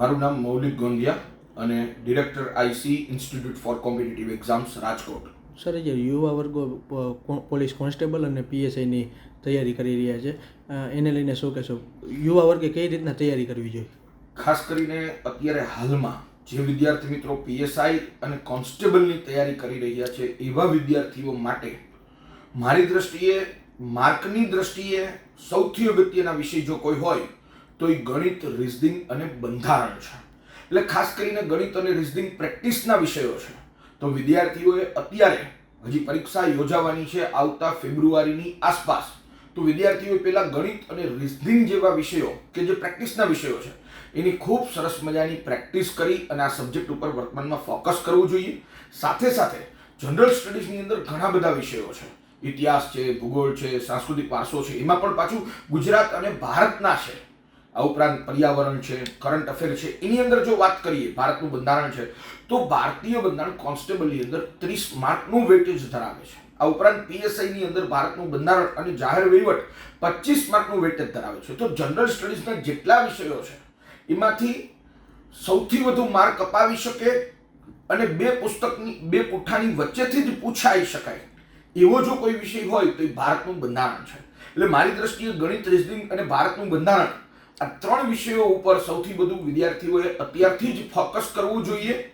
મારું નામ મૌલિક ગોંધિયા અને director ICE institute for competitive exams Rajkot. Sir જે યુવા વર્ગો પોલીસ કોન્સ્ટેબલ અને પીએસઆઈની તૈયારી કરી રહ્યા છે એને લઈને શું કહેશો? યુવા વર્ગે કઈ રીતના તૈયારી કરવી જોઈએ? ખાસ કરીને અત્યારે હાલમાં જે વિદ્યાર્થી મિત્રો પીએસઆઈ અને કોન્સ્ટેબલની તૈયારી કરી રહ્યા છે એવા વિદ્યાર્થીઓ માટે મારી દ્રષ્ટિએ માર્કની દ્રષ્ટિએ સૌથી અગત્યના વિષય જો કોઈ હોય તો એ ગણિત રિઝનિંગ અને બંધારણ છે. એટલે ખાસ કરીને ગણિત અને રિઝનિંગ પ્રેક્ટિસના વિષયો છે. તો વિદ્યાર્થીઓએ અત્યારે હજી પરીક્ષા યોજાવાની છે આવતા ફેબ્રુઆરીની આસપાસ. તો વિદ્યાર્થીઓએ પહેલાં ગણિત અને રિઝનિંગ જેવા વિષયો કે જે પ્રેક્ટિસના વિષયો છે, એની ખૂબ સરસ મજાની પ્રેક્ટિસ કરી અને આ સબ્જેક્ટ ઉપર વર્તમાનમાં ફોકસ કરવું જોઈએ. સાથે સાથે જનરલ સ્ટડીઝની અંદર ઘણા બધા વિષયો છે. ઇતિહાસ છે, ભૂગોળ છે, સાંસ્કૃતિક વારસો છે, એમાં પણ પાછું ગુજરાત અને ભારતના છે. આ ઉપરાંત પર્યાવરણ છે કરંટ અફેર છે, એની અંદર જો વાત કરીએ, ભારતનું બંધારણ છે, તો ભારતીય બંધારણ કોન્સ્ટેબલની અંદર ત્રીસ માર્કનું વેટેજ ધરાવે છે. આ ઉપરાંત પીએસઆઈની અંદર ભારતનું બંધારણ અને જાહેર વહીવટ પચીસ માર્કનું વેટેજ ધરાવે છે. તો જનરલ સ્ટડીઝના જેટલા વિષયો છે, એમાંથી સૌથી વધુ માર્ક અપાવી શકે અને બે પુસ્તકની, બે પુઠ્ઠાની વચ્ચેથી જ પૂછાઈ શકાય. એવો જો કોઈ વિષય હોય તો એ ભારતનું બંધારણ છે. એટલે મારી દ્રષ્ટિએ ગણિત રિઝનિંગ અને ભારતનું બંધારણ આ ત્રણ વિષયો ઉપર સૌથી વધુ વિદ્યાર્થીઓએ અત્યારથી જ ફોકસ કરવું જોઈએ.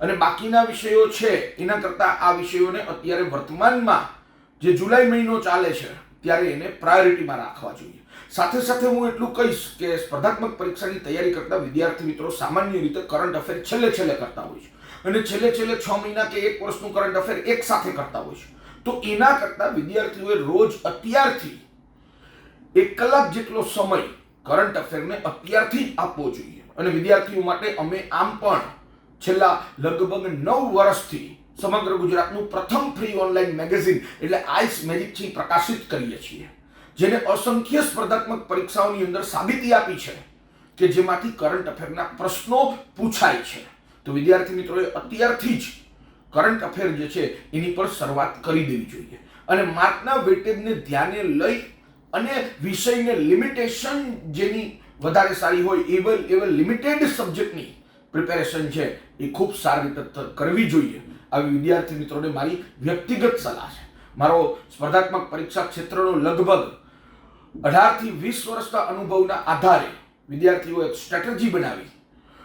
અને બાકીના વિષયો છે, એના કરતાં આ વિષયોને અત્યારે વર્તમાનમાં જે જુલાઈ મહિનો ચાલે છે, ત્યારે એને પ્રાયોરિટીમાં રાખવા જોઈએ. સાથે સાથે હું એટલું કહીશ કે સ્પર્ધાત્મક પરીક્ષાની તૈયારી કરતા વિદ્યાર્થી મિત્રો સામાન્ય રીતે કરંટ અફેર છેલ્લે છેલ્લે કરતા હોય છે. અને છેલ્લે છેલ્લે છ મહિના કે એક વર્ષનું કરંટ અફેર એક સાથે કરતા હોય છે. તો એના કરતાં વિદ્યાર્થીઓએ રોજ અત્યારથી એક કલાક જેટલો સમય કરંટ અફેરને અત્યારથી આપવો જોઈએ. અને વિદ્યાર્થીઓ માટે અમે આમ પણ છેલ્લા લગભગ નવ વર્ષથી સમગ્ર ગુજરાતનું પ્રથમ ફ્રી ઓનલાઈન મેગેઝિન એટલે આઈસ મેજિકથી પ્રકાશિત કરીએ છીએ. જેને અસંખ્ય સ્પર્ધાત્મક પરીક્ષાઓની અંદર સાબિતી આપી છે કે જેમાંથી કરંટ અફેરના પ્રશ્નો પૂછાય છે. તો વિદ્યાર્થી મિત્રોએ અત્યારથી જ કરંટ અફેર જે છે એની પર શરૂઆત કરી દેવી જોઈએ. અને માર્કના વેટેજને ધ્યાને લઈ અને વિષયને લિમિટેશન જેની વધારે સારી હોય એવલ એવલ લિમિટેડ સબ્જેક્ટની પ્રિપેરેશન છે એ ખૂબ સારી રીતે કરવી જોઈએ. આવી વિદ્યાર્થી મિત્રોને મારી વ્યક્તિગત સલાહ છે. મારો સ્પર્ધાત્મક પરીક્ષા ક્ષેત્રનો લગભગ અઢારથી વીસ વર્ષના અનુભવના આધારે વિદ્યાર્થીઓ એક સ્ટ્રેટેજી બનાવી.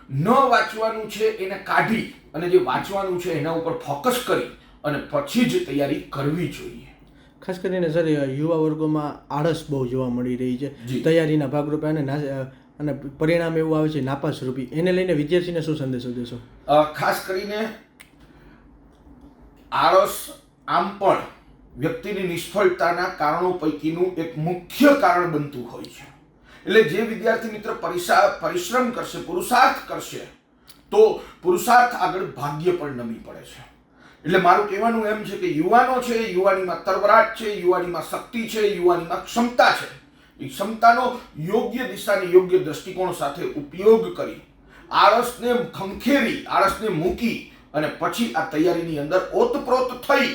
ન વાંચવાનું છે એને કાઢી અને જે વાંચવાનું છે એના ઉપર ફોકસ કરી અને પછી જ તૈયારી કરવી જોઈએ. ખાસ કરીને સર યુવા વર્ગોમાં આળસ બહુ જોવા મળી રહી છે. તૈયારીના ભાગરૂપે અને અને પરિણામ એવું આવે છે નાપાસ રૂપી એને લઈને વિદ્યાર્થીને શું સંદેશો દેશો? ખાસ કરીને આળસ આમ પણ વ્યક્તિની નિષ્ફળતાના કારણો પૈકીનું એક મુખ્ય કારણ બનતું હોય છે. એટલે જે વિદ્યાર્થી મિત્ર પરિસા પરિશ્રમ કરશે પુરુષાર્થ કરશે તો પુરુષાર્થ આગળ ભાગ્ય પણ નમી પડે છે. એટલે મારું કહેવાનું એમ છે કે યુવાનો છે, યુવાનીમાં તરવરાટ છે, યુવાનીમાં શક્તિ છે, યુવાનીમાં ક્ષમતા છે. એ ક્ષમતાનો યોગ્ય દિશાની યોગ્ય દ્રષ્ટિકોણ સાથે ઉપયોગ કરી. આળસને ખંખેરી, આળસને મૂકી અને પછી આ તૈયારીની અંદર ઓતપ્રોત થઈ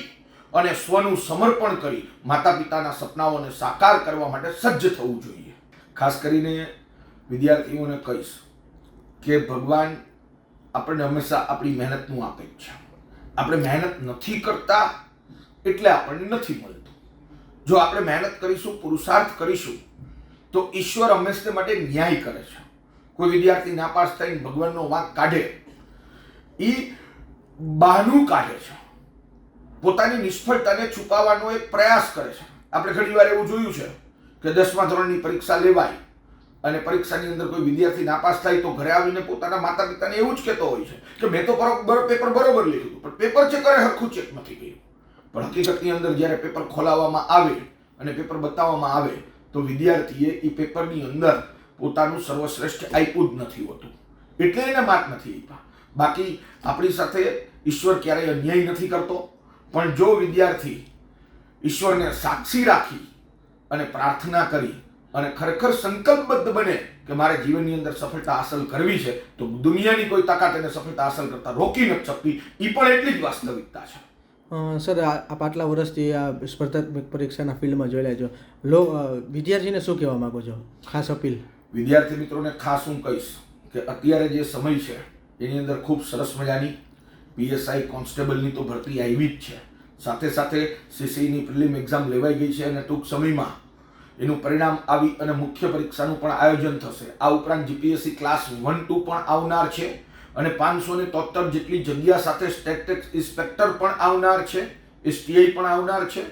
અને સ્વનું સમર્પણ કરી માતા પિતાના સપનાઓને સાકાર કરવા માટે સજ્જ થવું જોઈએ. ખાસ કરીને વિદ્યાર્થીઓને કહીશ કે ભગવાન આપણને હંમેશા આપણી મહેનતનું આપે છે. આપણે મહેનત નથી કરતા એટલે આપણને નથી મળતું. જો આપણે મહેનત કરીશું, પુરુષાર્થ કરીશું, તો ઈશ્વર હંમેશા માટે ન્યાય કરે છે. કોઈ વિદ્યાર્થી નાપાસ થઈને ભગવાનનો વાંક કાઢે એ બહાનું કાઢે છે. પોતાની નિષ્ફળતાને છુપાવવાનો એક પ્રયાસ કરે છે. આપણે ઘણીવાર એવું જોયું છે કે દસમા ધોરણની પરીક્ષા લેવાય અને પરીક્ષાની અંદર કોઈ વિદ્યાર્થી નાપાસ થાય તો ઘરે આવીને પોતાના માતા પિતાને એવું જ કહેતો હોય છે કે મેં તો પેપર બરોબર લીધું પણ પેપર ચેક કરે હરખું ચેક નથી ગયું પણ હકીકતની અંદર જ્યારે પેપર ખોલાવવામાં આવે અને પેપર બતાવવામાં આવે તો વિદ્યાર્થીએ એ પેપરની અંદર પોતાનું સર્વશ્રેષ્ઠ આપ્યું જ નથી હોતું. એટલે એને માર્ક નથી આપ્યા. બાકી આપણી સાથે ઈશ્વર ક્યારેય અન્યાય નથી કરતો. પણ જો વિદ્યાર્થી ઈશ્વરને સાક્ષી રાખી અને પ્રાર્થના કરી અને ખરેખર સંકલ્પબદ્ધ બને કે મારે જીવનની અંદર સફળતા હાંસલ કરવી છે તો દુનિયાની કોઈ તાકાત એને સફળતા હાંસલ કરતા રોકી નથી શકતી. એ પણ એટલી જ વાસ્તવિકતા છે. સર આ આપ આટલા વર્ષથી આ સ્પર્ધાત્મક પરીક્ષાના ફિલ્ડમાં જોયેલા છો. લો વિદ્યાર્થીને શું કહેવા માંગો છો? ખાસ અપીલ. વિદ્યાર્થી મિત્રોને ખાસ હું કહીશ કે અત્યારે જે સમય છે એની અંદર ખૂબ સરસ મજાની પીએસઆઈ કોન્સ્ટેબલની તો ભરતી આવી જ છે. સાથે સાથે સીસીની પ્રિલિમ એક્ઝામ લેવાઈ ગઈ છે અને ટૂંક સમયમાં એનું પરિણામ આવી અને મુખ્ય પરીક્ષાનું પણ આયોજન થશે. આ ઉપરાંત જીપીએસસી ક્લાસ વન ટુ પણ આવનાર છે અને પાંચસો ને તોતેર જેટલી જગ્યા સાથે સ્ટેટેક્સ ઇન્સ્પેક્ટર પણ આવનાર છે એસટીઆઈ પણ આવનાર છે.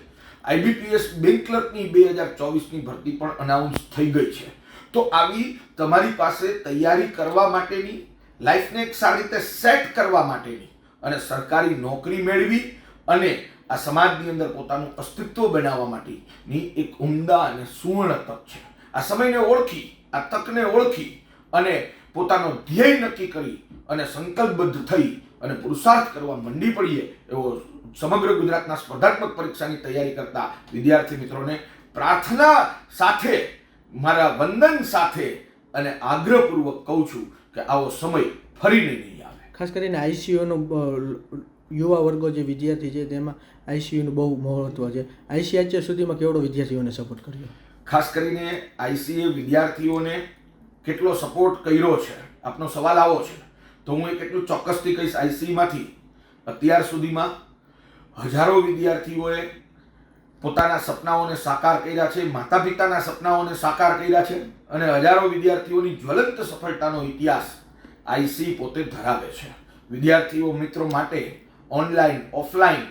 આઈબીપીએસ બેંક ક્લર્કની બે હજાર ચોવીસની ભરતી પણ અનાઉન્સ થઈ ગઈ છે. તો આવી તમારી પાસે તૈયારી કરવા માટેની લાઈફને એક સારી રીતે સેટ કરવા માટેની અને સરકારી નોકરી મેળવી અને આ સમાજની અંદર પોતાનું અસ્તિત્વ બનાવવા માટેની એક ઉમદા અને સુવર્ણ તક છે. આ સમયને ઓળખી, આ તકને ઓળખી અને પોતાનો ધ્યેય નક્કી કરી અને સંકલ્પબદ્ધ થઈ અને પુરુષાર્થ કરવા મંડી પડીએ એવો સમગ્ર ગુજરાતના સ્પર્ધાત્મક પરીક્ષાની તૈયારી કરતા વિદ્યાર્થી મિત્રોને પ્રાર્થના સાથે, મારા વંદન સાથે અને આગ્રહપૂર્વક કહું છું કે આવો સમય ફરીને નહીં આવે. ખાસ કરીને આઈસીયુનો યુવા વર્ગો જે વિદ્યાર્થી છે તેમાં આઈસીયુનું બહુ મહત્ત્વ છે. આઈસી અત્યાર સુધીમાં કેવડો વિદ્યાર્થીઓને સપોર્ટ કર્યો? ખાસ કરીને આઈસીએ વિદ્યાર્થીઓને કેટલો સપોર્ટ કર્યો છે? આપનો સવાલ આવો છે. તો હું એ કેટલું ચોક્કસથી કહીશ આઈસીમાંથી અત્યાર સુધીમાં હજારો વિદ્યાર્થીઓએ પોતાના સપનાઓને સાકાર કર્યા છે માતા પિતાના સપનાઓને સાકાર કર્યા છે અને હજારો વિદ્યાર્થીઓની જ્વલંત સફળતાનો ઇતિહાસ આઈસી પોતે ધરાવે છે. વિદ્યાર્થીઓ મિત્રો માટે ઓનલાઈન ઓફલાઈન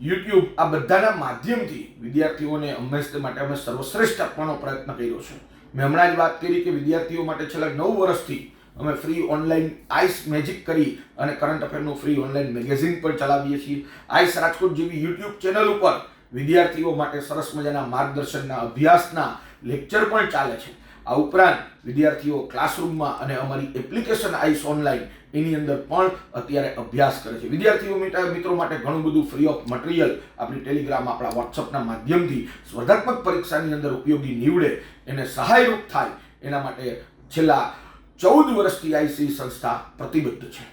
યુટ્યુબ આ બધાના માધ્યમથી વિદ્યાર્થીઓને હંમેશા માટે અમે સર્વશ્રેષ્ઠ આપવાનો પ્રયત્ન કર્યો છે. મેં હમણાં જ વાત કરી કે વિદ્યાર્થીઓ માટે છેલ્લા નવ વર્ષથી અમે ફ્રી ઓનલાઈન આઈસ મેજિક કરી અને કરંટ અફેરનું ફ્રી ઓનલાઈન મેગેઝિન પણ ચલાવીએ છીએ. આઈસ રાજકોટ જેવી યુટ્યુબ ચેનલ ઉપર વિદ્યાર્થીઓ માટે સરસ મજાના માર્ગદર્શનના અભ્યાસના લેક્ચર પણ ચાલે છે. આ ઉપરાંત વિદ્યાર્થીઓ ક્લાસરૂમમાં અને અમારી એપ્લિકેશન આઈસ ઓનલાઈન એની અંદર પણ અત્યારે અભ્યાસ કરે છે. વિદ્યાર્થીઓ મિત્રો માટે ઘણું બધું ફ્રી ઓફ મટીરિયલ આપણી ટેલિગ્રામ આપણા વોટ્સઅપના માધ્યમથી સ્પર્ધાત્મક પરીક્ષાની અંદર ઉપયોગી નીવડે, એને સહાયરૂપ થાય, એના માટે છેલ્લા ચૌદ વર્ષથી આઈસી સંસ્થા પ્રતિબદ્ધ છે.